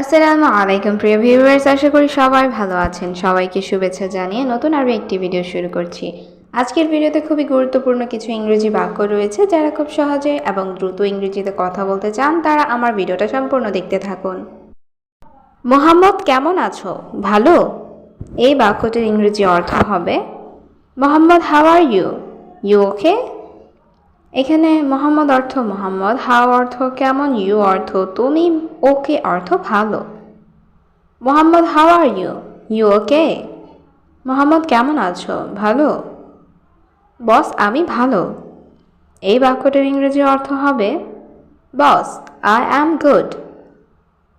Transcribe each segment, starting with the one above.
আসসালামু আলাইকুম, প্রিয় ভিউয়ার্স। আশা করি সবাই ভালো আছেন। সবাইকে শুভেচ্ছা জানিয়ে নতুন আরও একটি ভিডিও শুরু করছি। আজকের ভিডিওতে খুবই গুরুত্বপূর্ণ কিছু ইংরেজি বাক্য রয়েছে যারা খুব সহজে এবং দ্রুত ইংরেজিতে কথা বলতে চান, তারা আমার ভিডিওটা সম্পূর্ণ দেখতে থাকুন। মোহাম্মদ, কেমন আছো? ভালো? এই বাক্যটির ইংরেজি অর্থ হবে, Mohammad how are you you okay এখানে মোহাম্মদ অর্থ মোহাম্মদ, হাও অর্থ কেমন, ইউ অর্থ তুমি, ওকে অর্থ ভালো। Mohammad, how are you you okay? Mohammad, কেমন আছো? ভালো? বস, আমি ভালো। এই বাক্যটির ইংরেজি অর্থ হবে, বস, আই অ্যাম গুড।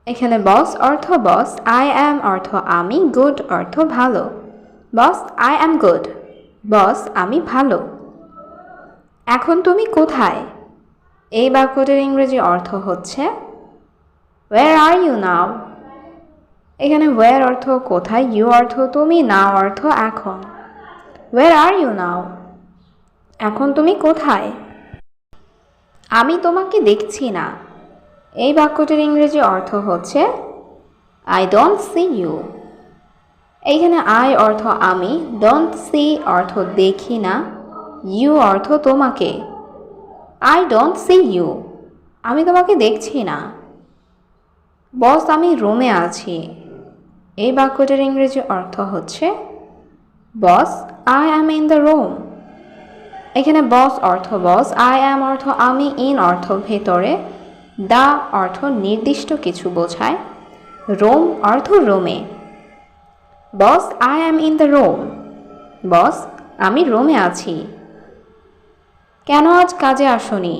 এখানে বস অর্থ বস, আই অ্যাম অর্থ আমি, গুড অর্থ ভালো। বস, আই অ্যাম গুড। বস, আমি ভালো। এখন তুমি কোথায়? এই বাক্যটির ইংরেজি অর্থ হচ্ছে ওয়ার আর ইউ নাও এখানে ওয়ার অর্থ কোথায় ইউ অর্থ তুমি নাও অর্থ এখন। ওয়ার আর ইউ নাও এখন তুমি কোথায়? আমি তোমাকে দেখছি না। এই বাক্যটির ইংরেজি অর্থ হচ্ছে আই ডোন্ট সি ইউ এইখানে আই অর্থ আমি ডোন্ট সি অর্থ দেখি না। ইউ অর্থ তোমাকে। আই ডোন্ট সি ইউ আমি তোমাকে দেখছি না। বস, আমি রুমে আছি। এই বাক্যটির ইংরেজি অর্থ হচ্ছে, boss I am in the room এখানে বস অর্থ বস আই অ্যাম অর্থ আমি ইন অর্থ ভেতরে। দা অর্থ নির্দিষ্ট কিছু বোঝায়। রোম অর্থ রোমে boss I am in the room boss, আমি রোমে আছি। কেন আজ কাজে আসনি?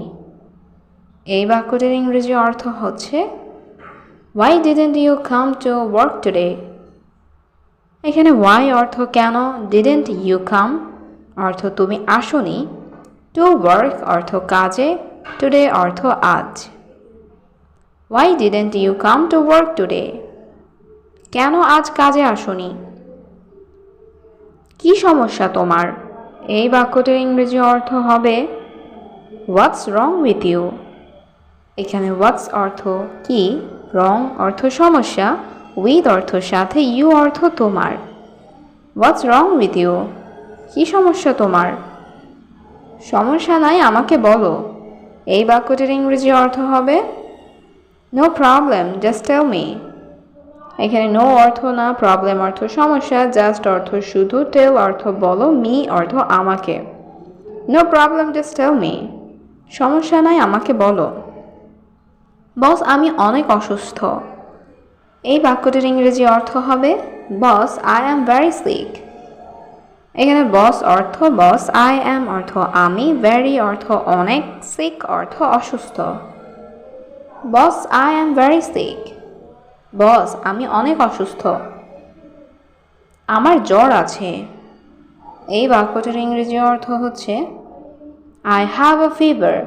এই বাক্যটির ইংরেজি অর্থ হচ্ছে why didn't you come to work today এখানে ওয়াই অর্থ কেন ডিডেন্ট ইউ কাম অর্থ তুমি আসনি। টু ওয়ার্ক অর্থ কাজে। টুডে অর্থ আজ। Why didn't you come to work today কেন আজ কাজে আসনি? কি সমস্যা তোমার? এই বাক্যটির ইংরেজি অর্থ হবে হোয়াটস রং উইথ ইউ এখানে হোয়াটস অর্থ কি? রং অর্থ সমস্যা উইথ অর্থ সাথে ইউ অর্থ তোমার। হোয়াটস রং উইথ ইউ কি সমস্যা তোমার? সমস্যা নাই, আমাকে বলো। এই বাক্যটির ইংরেজি অর্থ হবে no problem just tell me এখানে নো অর্থ না প্রবলেম অর্থ সমস্যা জাস্ট অর্থ শুধু টেল অর্থ বলো মি অর্থ আমাকে। No problem just tell me সমস্যা নাই, আমাকে বলো। বস, আমি অনেক অসুস্থ। এই বাক্যটির ইংরেজি অর্থ হবে, boss I am very sick এখানে বস অর্থ, বস আই অ্যাম অর্থ, আমি ভ্যারি অর্থ, অনেক সিক অর্থ, অসুস্থ boss I am very sick boss, আমি অনেক অসুস্থ। আমার জ্বর আছে। এই বাক্যটির ইংরেজি অর্থ হচ্ছে আই হ্যাভ আ ফিভার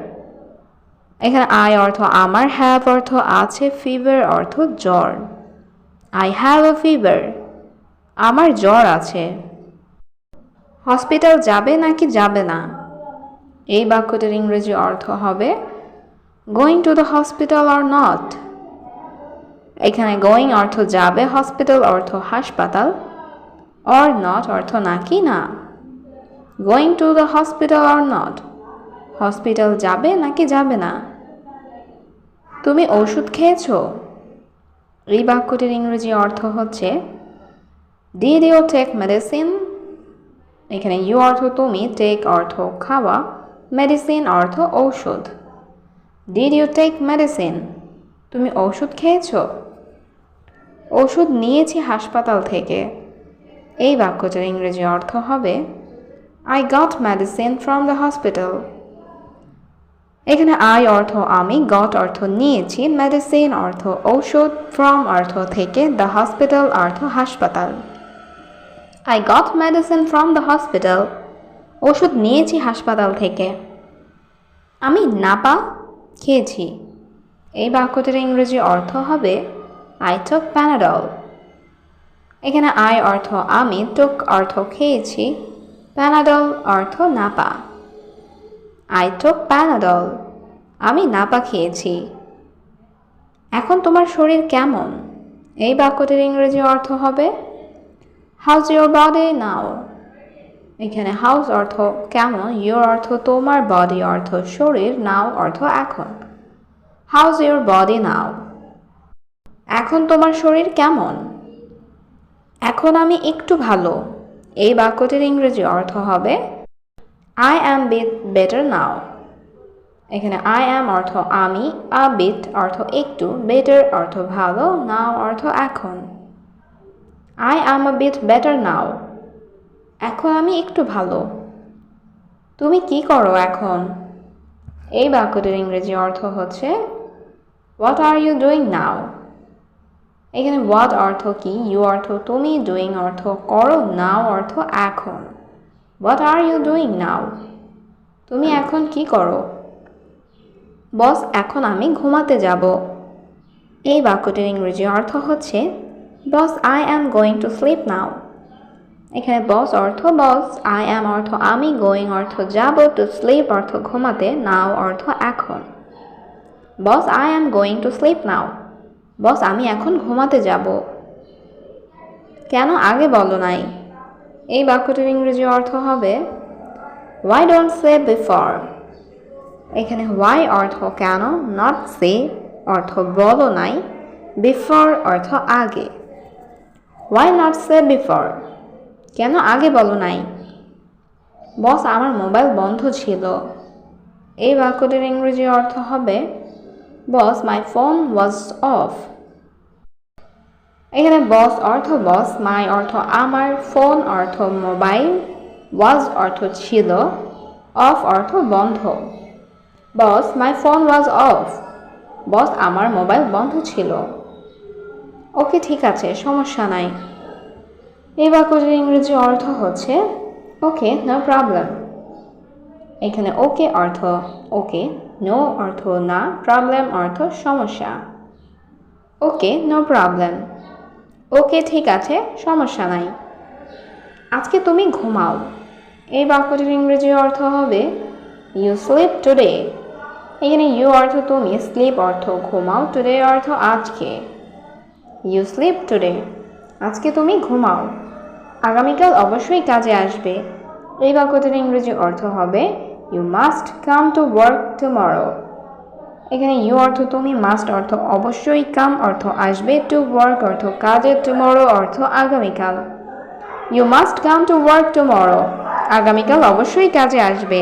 এখানে আই অর্থ আমার হ্যাভ অর্থ আছে ফিভার অর্থ জ্বর। আই হ্যাভ আ ফিভার আমার জ্বর আছে। হসপিটাল যাবে নাকি যাবে না? এই বাক্যটির ইংরেজি অর্থ হবে going to the hospital or not এখানে গোয়িং অর্থ যাবে হসপিটাল অর্থ হাসপাতাল অর নট অর্থ নাকি না? Going to the hospital or not hospital যাবে নাকি যাবে না? তুমি ওষুধ খেয়েছ? এই বাক্যটির ইংরেজি অর্থ হচ্ছে ডিড ইউ টেক মেডিসিন এখানে ইউ অর্থ তুমি টেক অর্থ খাওয়া মেডিসিন অর্থ ঔষধ ডিড ইউ টেক মেডিসিন তুমি ওষুধ খেয়েছ? ওষুধ নিয়েছি হাসপাতাল থেকে এই বাক্যটার ইংরেজি অর্থ হবে I got medicine from the hospital এখানে আই অর্থ আমি গট অর্থ নিয়েছি মেডিসিন অর্থ ঔষধ ফ্রম অর্থ থেকে দ্য হসপিটাল অর্থ হাসপাতাল। I got medicine from the hospital ওষুধ নিয়েছি হাসপাতাল থেকে। আমি নাপা খেয়েছি। এই বাক্যটির ইংরেজি অর্থ হবে আই টক প্যানাডল এখানে আই অর্থ আমি টুক অর্থ খেয়েছি প্যানাডল অর্থ নাপা। আই টক প্যানাডল আমি নাপা খেয়েছি। এখন তোমার শরীর কেমন? এই বাক্যটির ইংরেজি অর্থ হবে হাউজ ইউর বডি নাও এখানে হাউস অর্থ কেমন ইউর অর্থ তোমার বডি অর্থ শরীর নাও অর্থ এখন। হাউজ ইউর বডি নাও এখন তোমার শরীর কেমন? এখন আমি একটু ভালো। এই বাক্যটির ইংরেজি অর্থ হবে I am bit better now এখানে আই অ্যাম অর্থ আমি আ বিট অর্থ একটু বেটার অর্থ ভালো নাও অর্থ এখন. I am a bit better now এখন আমি একটু ভালো। তুমি কি করো এখন? এই বাক্যটির ইংরেজি অর্থ হচ্ছে what are you doing now এখানে হোয়াট অর্থ কি ইউ অর্থ তুমি ডুইং অর্থ করো নাও অর্থ এখন। What are you doing now তুমি এখন কি করো? বস এখন আমি ঘুমাতে যাব। এই বাক্যটির ইংরেজি অর্থ হচ্ছে boss I am going to sleep now এখানে বস অর্থ বস আই অ্যাম অর্থ আমি গোয়িং অর্থ যাব টু স্লিপ অর্থ ঘুমাতে নাও অর্থ এখন। Boss I am going to sleep now boss আমি এখন ঘুমাতে যাব। কেন আগে বলো নাই? এই বাক্যটির ইংরেজি অর্থ হবে ওয়াই ডোন্ট সে বিফর এখানে ওয়াই অর্থ কেন নট সে অর্থ বলো নাই বিফর অর্থ আগে। ওয়াই নট সে বিফর কেন আগে বলো নাই? বস, আমার মোবাইল বন্ধ ছিল। এই বাক্যটির ইংরেজি অর্থ হবে, বস মাই ফোন ওয়াজ অফ এখানে বস অর্থ বস মাই অর্থ আমার ফোন অর্থ মোবাইল ওয়াজ অর্থ ছিল অফ অর্থ বন্ধ। বস মাই ফোন ওয়াজ অফ বস আমার মোবাইল বন্ধ ছিল। ওকে ঠিক আছে, সমস্যা নাই। এই বাক্যটির ইংরেজি অর্থ হচ্ছে ওকে নো প্রবলেম এখানে ওকে অর্থ ওকে নো অর্থ না প্রবলেম অর্থ সমস্যা। ওকে নো প্রবলেম ওকে, ঠিক আছে, সমস্যা নাই। আজকে তুমি ঘুমাও। এই বাক্যটির ইংরেজি অর্থ হবে ইউ স্লিপ টুডে এখানে ইউ অর্থ তুমি স্লিপ অর্থ ঘুমাও টুডে অর্থ আজকে। ইউ স্লিপ টুডে আজকে তুমি ঘুমাও। আগামীকাল অবশ্যই কাজে আসবে। এই বাক্যটির ইংরেজি অর্থ হবে you must come to work tomorrow এখানে ইউ অর্থ তুমি মাস্ট অর্থ অবশ্যই কাম অর্থ আসবে টু ওয়ার্ক অর্থ কাজে টুমরো অর্থ আগামীকাল। You must come to work tomorrow আগামীকাল অবশ্যই কাজে আসবে।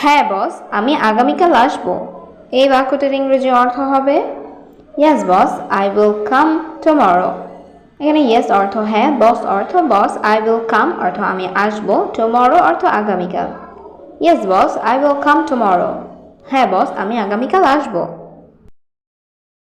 হ্যাঁ বস আমি আগামীকাল আসব। এই বাক্যটির ইংরেজি অর্থ হবে yes boss I will come tomorrow এখানে ইয়েস অর্থ হ্যাঁ বস অর্থ বস আই উইল কাম অর্থ আমি আসব টুমরো অর্থ আগামীকাল। Yes boss I will come tomorrow হ্যাঁ বস আমি আগামীকাল আসব।